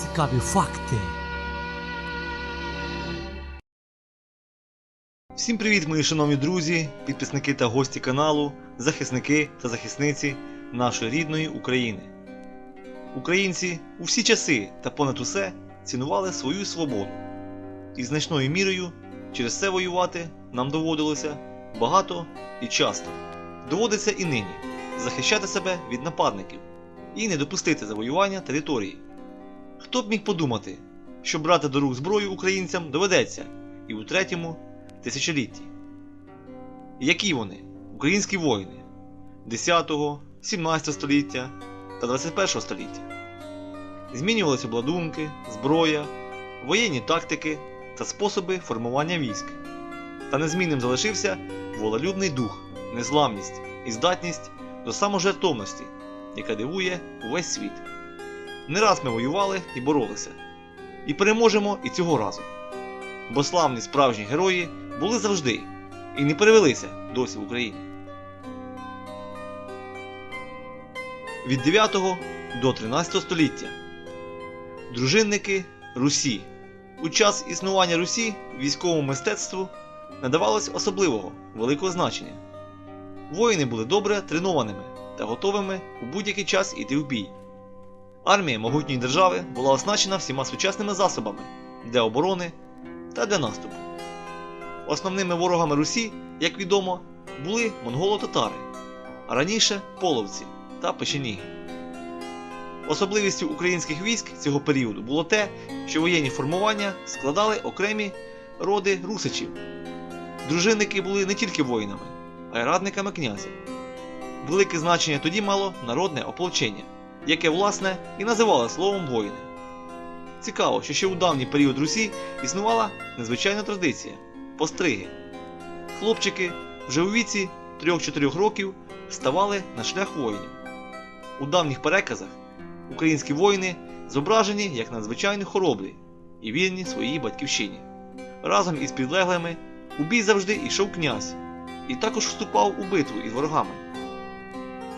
Цікаві факти. Всім привіт, мої шановні друзі, підписники та гості каналу, захисники та захисниці нашої рідної України. Українці у всі часи та понад усе цінували свою свободу. І значною мірою через це воювати нам доводилося багато і часто. Доводиться і нині захищати себе від нападників і не допустити завоювання території. Хто б міг подумати, що брати до рук зброю українцям доведеться і у третьому тисячолітті. Які вони? Українські воїни 10, 17 століття та 21 століття. Змінювалися обладунки, зброя, воєнні тактики та способи формування військ. Та незмінним залишився волелюбний дух, незламність і здатність до саможертовності, яка дивує увесь світ. Не раз ми воювали і боролися. І переможемо і цього разу бо славні справжні герої були завжди і не перевелися досі в Україні. Від 9 до 13 століття дружинники Русі. У час існування Русі військовому мистецтву надавалось особливого великого значення. Воїни були добре тренованими та готовими у будь-який час іти в бій. Армія могутньої держави була оснащена всіма сучасними засобами для оборони та для наступу. Основними ворогами Русі, як відомо, були монголо-татари, а раніше половці та печеніги. Особливістю українських військ цього періоду було те, що воєнні формування складали окремі роди русичів. Дружинники були не тільки воїнами, а й радниками князя. Велике значення тоді мало народне ополчення, яке, власне, і називали словом воїни. Цікаво, що ще у давній період Русі існувала незвичайна традиція постриги. Хлопчики вже у віці 3-4 років ставали на шлях воїнів. У давніх переказах українські воїни зображені як надзвичайно хоробрі і вірні своїй батьківщині. Разом із підлеглими у бій завжди йшов князь і також вступав у битву із ворогами.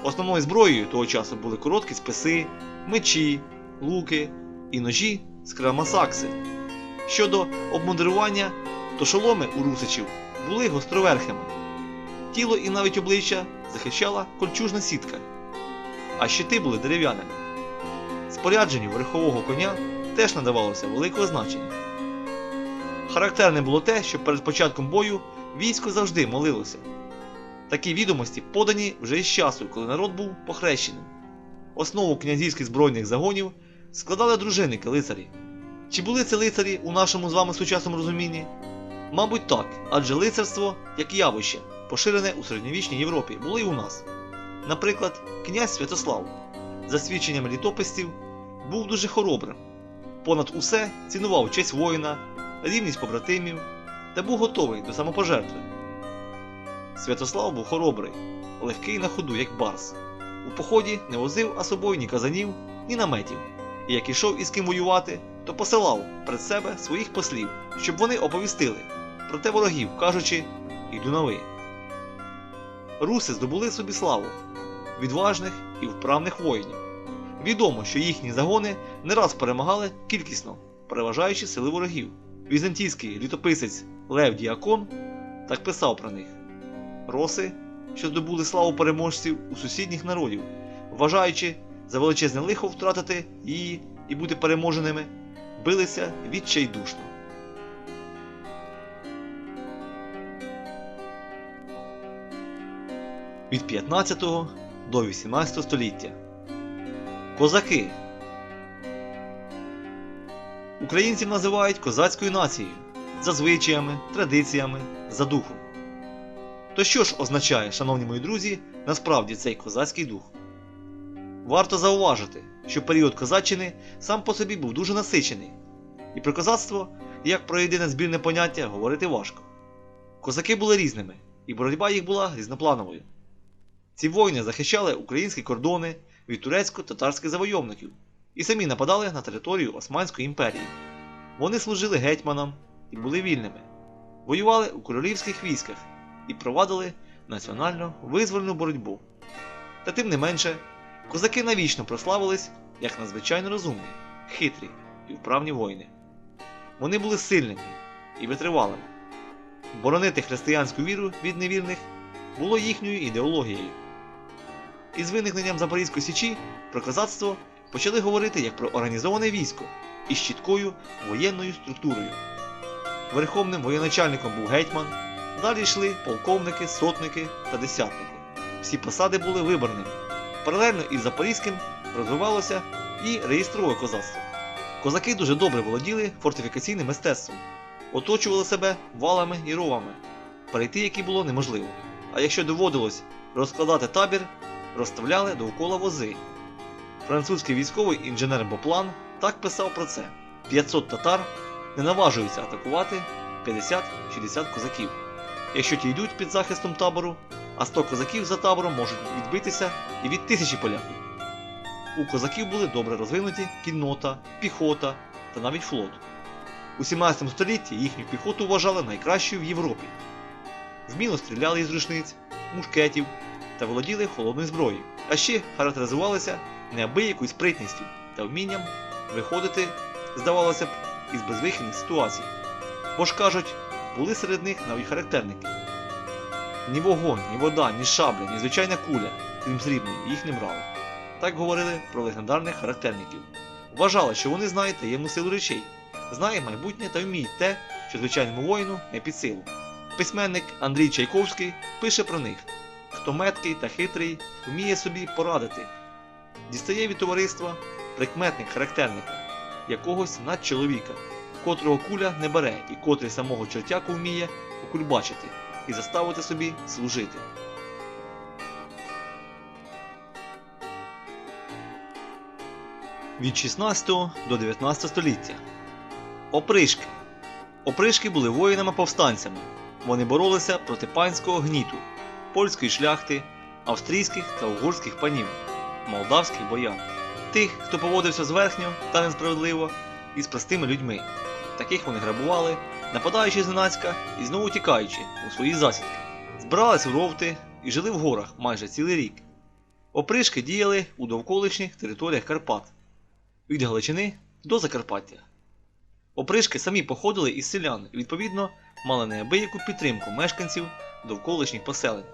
Основною зброєю того часу були короткі списи, мечі, луки і ножі з крамасакси. Щодо обмундирування, то шоломи у русичів були гостроверхими. Тіло і навіть обличчя захищала кольчужна сітка, а щити були дерев'яними. Спорядженню верхового коня теж надавалося великого значення. Характерне було те, що перед початком бою військо завжди молилося. Такі відомості подані вже із часу, коли народ був похрещеним. Основу князівських збройних загонів складали дружинники лицарі. Чи були це лицарі у нашому з вами сучасному розумінні? Мабуть, так, адже лицарство, як явище, поширене у середньовічній Європі, було і у нас. Наприклад, князь Святослав, за свідченнями літописців, був дуже хоробрим. Понад усе цінував честь воїна, рівність побратимів та був готовий до самопожертви. Святослав був хоробрий, легкий на ходу, як барс. У поході не возив а собою ні казанів, ні наметів і як ішов із ким воювати, то посилав перед себе своїх послів, щоб вони оповістили про те ворогів, кажучи «Іду на ви». Руси здобули собі славу відважних і вправних воїнів. Відомо, що їхні загони не раз перемагали кількісно, переважаючи сили ворогів. Візантійський літописець Лев Діакон так писав про них: Роси, що здобули славу переможців у сусідніх народів, вважаючи за величезне лихо втратити її і бути переможеними, билися відчайдушно. Від 15 до 18 століття. Козаки. Українців називають козацькою нацією за звичаями, традиціями, за духом. То що ж означає, шановні мої друзі, насправді цей козацький дух? Варто зауважити, що період козаччини сам по собі був дуже насичений, і про козацтво, як про єдине збірне поняття, говорити важко. Козаки були різними, і боротьба їх була різноплановою. Ці воїни захищали українські кордони від турецько-татарських завойовників і самі нападали на територію Османської імперії. Вони служили гетьманам і були вільними, воювали у королівських військах і провадили національно визвольну боротьбу. Та тим не менше, козаки навічно прославились як надзвичайно розумні, хитрі і вправні воїни. Вони були сильними і витривалими. Боронити християнську віру від невірних було їхньою ідеологією. Із виникненням Запорізької січі про козацтво почали говорити як про організоване військо із чіткою воєнною структурою. Верховним воєначальником був гетьман, далі йшли полковники, сотники та десятники. Всі посади були виборними. Паралельно із Запорізьким розвивалося і реєстрове козацтво. Козаки дуже добре володіли фортифікаційним мистецтвом, оточували себе валами і ровами, перейти які було неможливо. А якщо доводилось розкладати табір, розставляли довкола вози. Французький військовий інженер Боплан так писав про це: 500 татар не наважуються атакувати 50-60 козаків. Якщо ті йдуть під захистом табору, а 100 козаків за табором можуть відбитися і від тисячі поляків. У козаків були добре розвинуті кіннота, піхота та навіть флот. У 17 столітті їхню піхоту вважали найкращою в Європі. Вміло стріляли із рушниць, мушкетів та володіли холодною зброєю, а ще характеризувалися неабиякою спритністю та вмінням виходити, здавалося б, із безвихідних ситуацій. Бо ж кажуть, були серед них навіть характерники. Ні вогонь, ні вода, ні шабля, ні звичайна куля, крім срібної, їх не брали. Так говорили про легендарних характерників. Вважали, що вони знають таємну силу речей, знають майбутнє та вміють те, що звичайному воїну не під силу. Письменник Андрій Чайковський пише про них: хто меткий та хитрий, вміє собі порадити, дістає від товариства прикметник характерника, якогось надчоловіка, котрого куля не бере і котрий самого чертяку вміє окульбачити і заставити собі служити. Від 16 до 19 століття. Опришки. Опришки були воїнами-повстанцями. Вони боролися проти панського гніту, польської шляхти, австрійських та угорських панів, молдавських бояр, тих, хто поводився зверхньо та несправедливо із простими людьми. Таких вони грабували, нападаючи зненацька і знову тікаючи у свої засідки. Збирались у ровти і жили в горах майже цілий рік. Опришки діяли у довколишніх територіях Карпат від Галичини до Закарпаття. Опришки самі походили із селян і, відповідно, мали неабияку підтримку мешканців довколишніх поселень.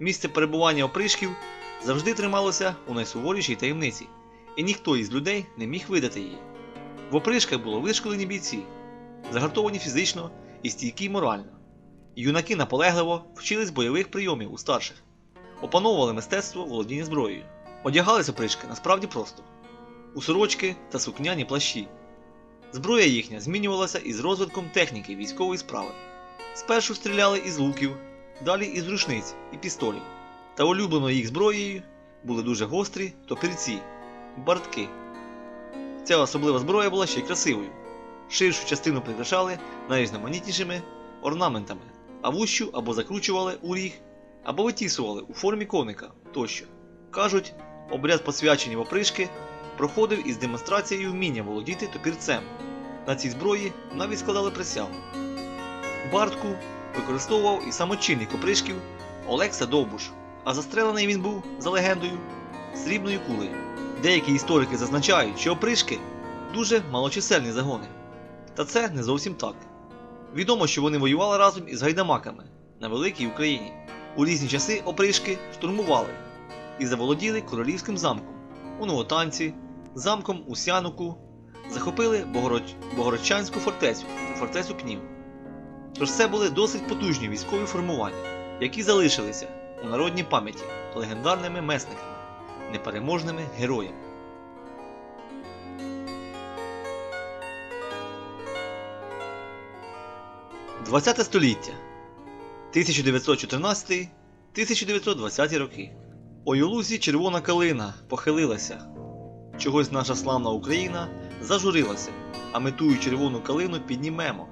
Місце перебування опришків завжди трималося у найсуворішій таємниці, і ніхто із людей не міг видати її. В опришках було вишколені бійці, загартовані фізично і стійкі морально. Юнаки наполегливо вчились бойових прийомів у старших, опановували мистецтво володіння зброєю. Одягались опришки насправді просто у сорочки та сукняні плащі. Зброя їхня змінювалася із розвитком техніки військової справи. Спершу стріляли із луків, далі із рушниць і пістолів. Та улюбленою їх зброєю були дуже гострі топірці, бартки. Ця особлива зброя була ще й красивою. Ширшу частину прикрашали найрізноманітнішими орнаментами, а вущу або закручували у ріг, або витісували у формі коника тощо. Кажуть, обряд посвячення опришки проходив із демонстрацією вміння володіти топірцем. На цій зброї навіть складали присягу. Бартку використовував і самочинник опришків Олекса Довбуш, а застрелений він був, за легендою, срібною кулею. Деякі історики зазначають, що опришки дуже малочисельні загони. Та це не зовсім так. Відомо, що вони воювали разом із гайдамаками на Великій Україні. У різні часи опришки штурмували і заволоділи королівським замком у Новотанці, замком у Сянуку, захопили Богород... Богородчанську фортецю та фортецю Пнів. Тож це були досить потужні військові формування, які залишилися у народній пам'яті легендарними месниками, непереможними героями. ХХ століття 1914-1920 роки. Ой у лузі червона калина похилилася. Чогось наша славна Україна зажурилася, а ми тую червону калину піднімемо.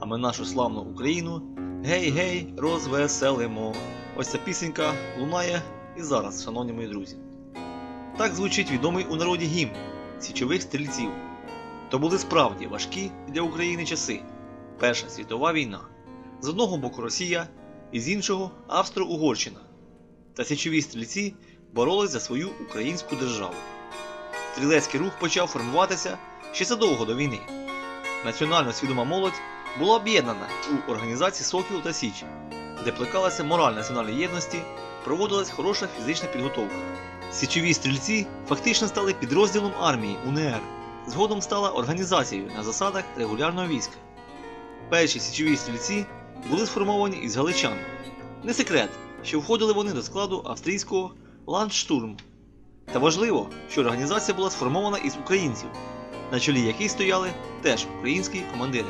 А ми нашу славну Україну гей-гей розвеселимо. Ось ця пісенька лунає і зараз, шановні мої друзі. Так звучить відомий у народі гімн січових стрільців. То були справді важкі для України часи. Перша світова війна. З одного боку Росія, і з іншого Австро-Угорщина. Та січові стрільці боролись за свою українську державу. стрілецький рух почав формуватися ще задовго до війни. Національно свідома молодь була об'єднана у організації Сокіл та Січ, де плекалася мораль національної єдності, проводилась хороша фізична підготовка. Січові стрільці фактично стали підрозділом армії УНР, згодом стала організацією на засадах регулярного війська. Перші січові стрільці були сформовані із галичан. Не секрет, що входили вони до складу австрійського ландштурму. Та важливо, що організація була сформована із українців, на чолі яких стояли теж українські командири.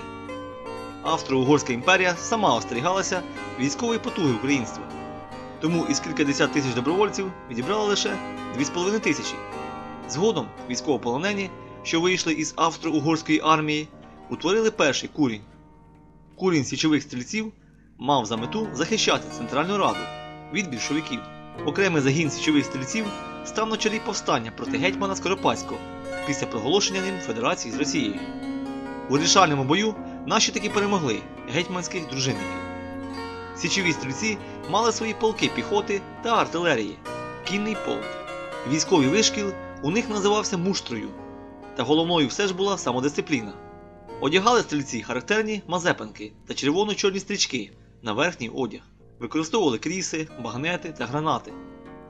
Австро-Угорська імперія сама остерігалася військової потуги українства. Тому із кількадесят тисяч добровольців відібрала лише 2,5 тисячі. Згодом військовополонені, що вийшли із австро-угорської армії, утворили перший курінь. Курінь січових стрільців мав за мету захищати Центральну Раду від більшовиків. Окремий загін січових стрільців став на чолі повстання проти гетьмана Скоропадського після проголошення ним федерації з Росією. У вирішальному бою наші таки перемогли гетьманських дружинників. Січові стрільці мали свої полки піхоти та артилерії, кінний полк. Військовий вишкіл у них називався муштрою, та головною все ж була самодисципліна. Одягали стрільці характерні мазепинки та червоно-чорні стрічки на верхній одяг, використовували кріси, багнети та гранати.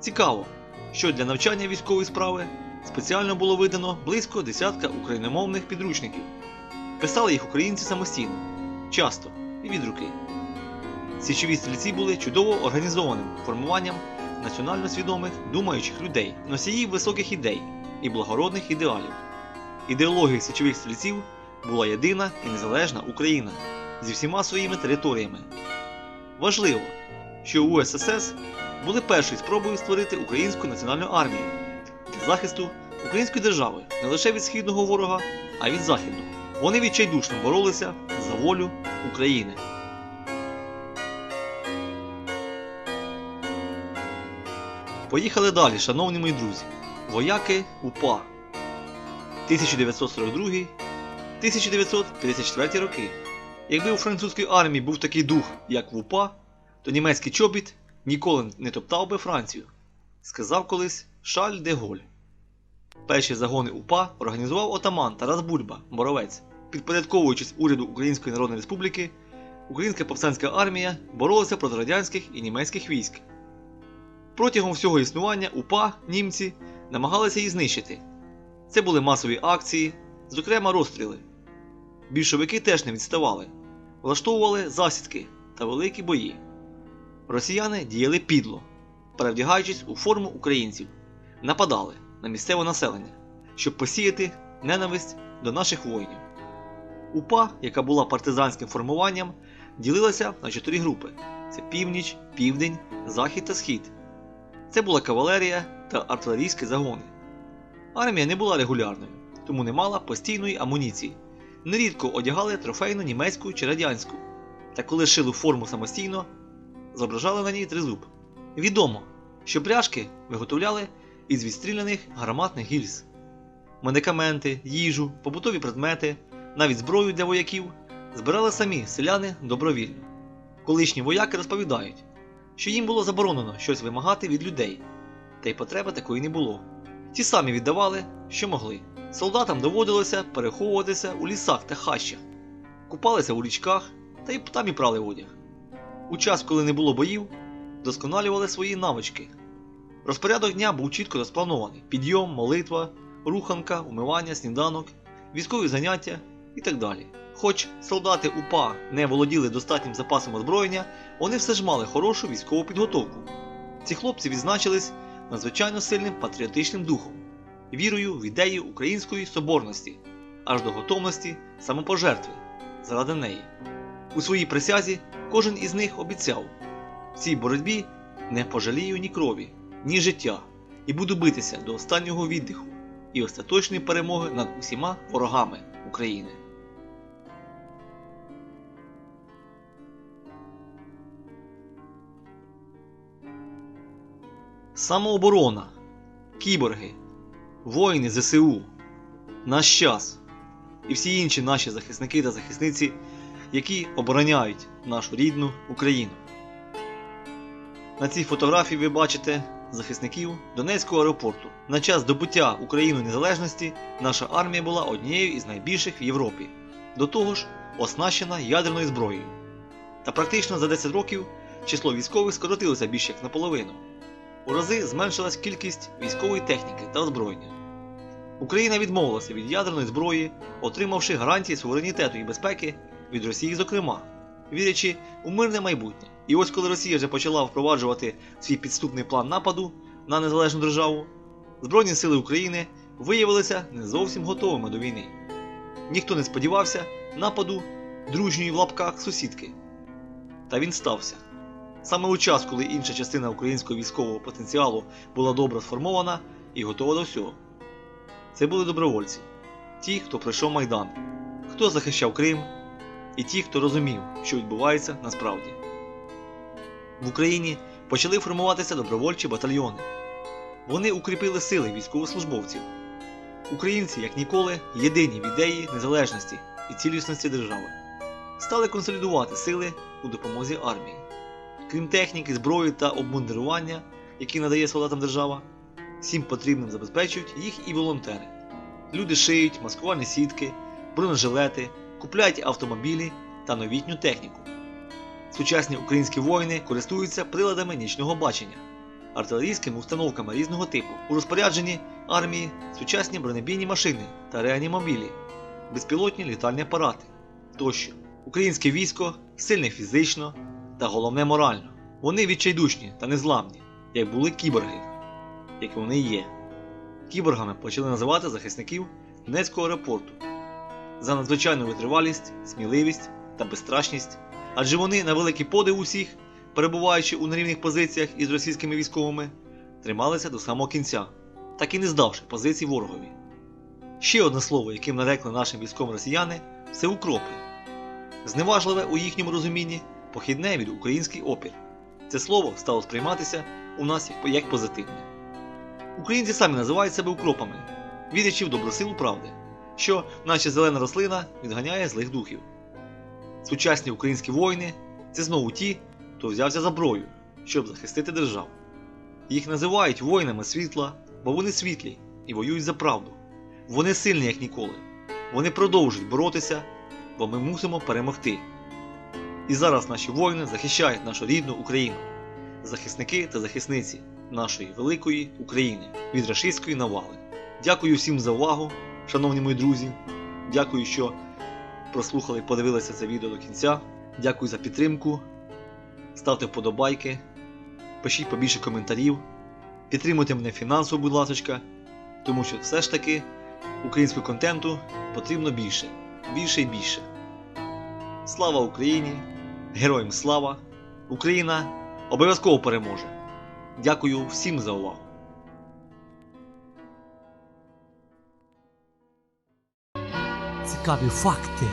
Цікаво, що для навчання військової справи спеціально було видано близько десятка україномовних підручників. Писали їх українці самостійно, часто і від руки. Січові стрільці були чудово організованим формуванням національно свідомих, думаючих людей, носіїв високих ідей і благородних ідеалів. Ідеологією січових стрільців була єдина і незалежна Україна зі всіма своїми територіями. Важливо, що УССР були першою спробою створити українську національну армію для захисту української держави не лише від східного ворога, а й від західного. Вони відчайдушно боролися за волю України. Поїхали далі, шановні мої друзі. Вояки УПА 1942-1954 роки. Якби у французькій армії був такий дух, як в УПА, то німецький чобіт ніколи не топтав би Францію, сказав колись Шаль де Голь. Перші загони УПА організував отаман Тарас Бульба, Боровець. Підпорядковуючись уряду Української Народної Республіки, Українська повстанська армія боролася проти радянських і німецьких військ. Протягом всього існування УПА німці намагалися її знищити. Це були масові акції, зокрема розстріли. Більшовики теж не відставали, влаштовували засідки та великі бої. Росіяни діяли підло, перевдягаючись у форму українців, нападали на місцеве населення, щоб посіяти ненависть до наших воїнів. УПА, яка була партизанським формуванням, ділилася на чотири групи: це північ, південь, захід та схід. Це була кавалерія та артилерійські загони. Армія не була регулярною, тому не мала постійної амуніції. Нерідко одягали трофейну німецьку чи радянську, та коли шили форму самостійно, зображали на ній тризуб. Відомо, що пряжки виготовляли із відстріляних гарматних гільз. Медикаменти, їжу, побутові предмети, навіть зброю для вояків збирали самі селяни добровільно. Колишні вояки розповідають, що їм було заборонено щось вимагати від людей, та й потреби такої не було. Ті самі віддавали, що могли. Солдатам доводилося переховуватися у лісах та хащах, купалися у річках та й там і прали одяг. У час, коли не було боїв, досконалювали свої навички. Розпорядок дня був чітко розпланований: підйом, молитва, руханка, умивання, сніданок, військові заняття і так далі. Хоч солдати УПА не володіли достатнім запасом озброєння, вони все ж мали хорошу військову підготовку. Ці хлопці відзначились надзвичайно сильним патріотичним духом, вірою в ідеї української соборності, аж до готовності самопожертви заради неї. У своїй присязі кожен із них обіцяв в цій боротьбі не пожалію ні крові, ні життя, і буду битися до останнього віддиху і остаточної перемоги над усіма ворогами України. Самооборона, кіборги, воїни ЗСУ, наш час і всі інші наші захисники та захисниці, які обороняють нашу рідну Україну. На цій фотографії ви бачите захисників Донецького аеропорту. На час добуття Україною незалежності наша армія була однією із найбільших в Європі. До того ж, оснащена ядерною зброєю. Та практично за 10 років число військових скоротилося більше як наполовину. У рази зменшилась кількість військової техніки та озброєння. Україна відмовилася від ядерної зброї, отримавши гарантії суверенітету і безпеки від Росії, зокрема, вірячи у мирне майбутнє. І ось коли Росія вже почала впроваджувати свій підступний план нападу на незалежну державу, Збройні сили України виявилися не зовсім готовими до війни. Ніхто не сподівався нападу дружньої в лапках сусідки. Та він стався. Саме у час, коли інша частина українського військового потенціалу була добре сформована і готова до всього. Це були добровольці, ті, хто пройшов Майдан, хто захищав Крим, і ті, хто розумів, що відбувається насправді. В Україні почали формуватися добровольчі батальйони. Вони укріпили сили військовослужбовців. Українці, як ніколи, єдині в ідеї незалежності і цілісності держави, стали консолідувати сили у допомозі армії. Крім техніки, зброї та обмундирування, які надає солдатам держава, всім потрібним забезпечують їх і волонтери. Люди шиють маскувальні сітки, бронежилети, купляють автомобілі та новітню техніку. Сучасні українські воїни користуються приладами нічного бачення, артилерійськими установками різного типу. У розпорядженні армії сучасні бронебійні машини та реанімобілі, безпілотні літальні апарати тощо. Українське військо сильне фізично та головне морально. Вони відчайдушні та незламні, як були кіборги, як вони є. Кіборгами почали називати захисників Донецького аеропорту за надзвичайну витривалість, сміливість та безстрашність, адже вони на великий подив усіх, перебуваючи у нерівних позиціях із російськими військовими, трималися до самого кінця, так і не здавши позицій ворогові. Ще одне слово, яким нарекли нашим військовим росіяни, це укропи. Зневажливе у їхньому розумінні похідне від український опір. Це слово стало сприйматися у нас як- позитивне. Українці самі називають себе укропами, вірячи в добру силу правди, що, наче зелена рослина, відганяє злих духів. Сучасні українські воїни це знову ті, хто взявся за зброю, щоб захистити державу. Їх називають воїнами світла, бо вони світлі і воюють за правду. Вони сильні, як ніколи. Вони продовжують боротися, бо ми мусимо перемогти. І зараз наші воїни захищають нашу рідну Україну, захисники та захисниці нашої великої України від рашистської навали. Дякую всім за увагу, шановні мої друзі. Дякую, що прослухали, і подивилися це відео до кінця. Дякую за підтримку. Ставте вподобайки, пишіть побільше коментарів, підтримуйте мене фінансово, будь ласка, тому що все ж таки українського контенту потрібно більше, більше і більше. Слава Україні! Героям слава! Україна обов'язково переможе! Дякую всім за увагу! Цікаві факти.